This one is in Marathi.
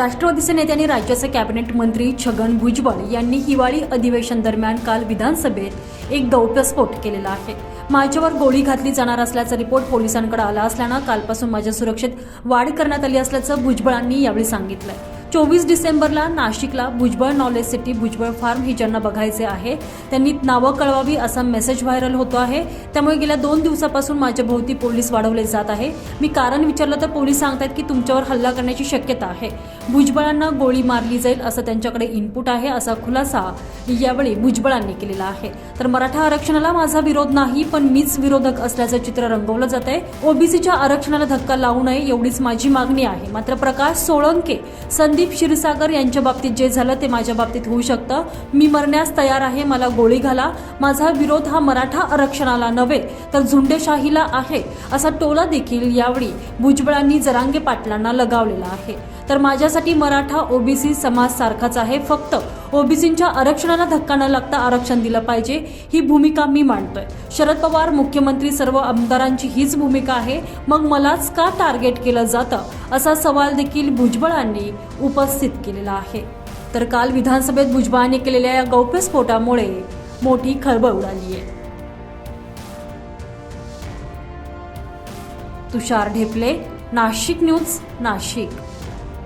राष्ट्रवादीचे नेते आणि राज्याचे कॅबिनेट मंत्री छगन भुजबळ यांनी हिवाळी अधिवेशन दरम्यान काल विधानसभेत एक गौप्यस्फोट केलेला आहे. माझ्यावर गोळी घातली जाणार असल्याचा रिपोर्ट पोलिसांकडे आला असल्यानं कालपासून माझ्या सुरक्षेत वाढ करण्यात आली असल्याचं भुजबळांनी यावेळी सांगितलंय. चोवीस डिसेंबरला नाशिकला Bhujbal knowledge city Bhujbal farm ही ज्यांना बघायचे आहे त्यांनी नावं कळवावी असा मेसेज व्हायरल होतो आहे. त्यामुळे गेल्या दोन दिवसापासून माझ्या भोवती पोलीस वाढवले जात आहे. मी कारण विचारलं तर पोलीस सांगतात की तुमच्यावर हल्ला करण्याची शक्यता आहे. भुजबळांना गोळी मारली जाईल असं त्यांच्याकडे इनपुट आहे असा खुलासा यावेळी भुजबळांनी केलेला आहे. तर मराठा आरक्षणाला माझा विरोध नाही पण मीच विरोधक असल्याचं चित्र रंगवलं जात आहे ओबीसीच्या आरक्षणाला धक्का लावू नये एवढीच माझी मागणी आहे. मात्र प्रकाश सोळंके संदीप क्षीरसागर यांच्या बाबतीत जे झालं ते माझ्या बाबतीत होऊ शकतं. मी मरण्यास तयार आहे मला गोळी घाला. माझा विरोध हा मराठा आरक्षणाला नव्हे तर झुंडेशाहीला आहे असा टोला देखील यावेळी भुजबळांनी जरांगे पाटलांना लगावलेला आहे. तर माझ्यासाठी मराठा ओबीसी समाज सारखाच आहे फक्त ओबीसींच्या आरक्षणाला धक्का न लागता आरक्षण दिलं पाहिजे ही भूमिका मी मांडतोय. शरद पवार मुख्यमंत्री सर्व आमदारांची हीच भूमिका आहे मग मलाच का टार्गेट केलं जातं? असा सवाल देखील भुजबळांनी उपस्थित केलेला आहे. तर काल विधानसभेत भुजबळांनी केलेल्या या गौप्यस्फोटामुळे मोठी खळबळ उडाली आहे तुषार ढेपले नाशिक न्यूज नाशिक.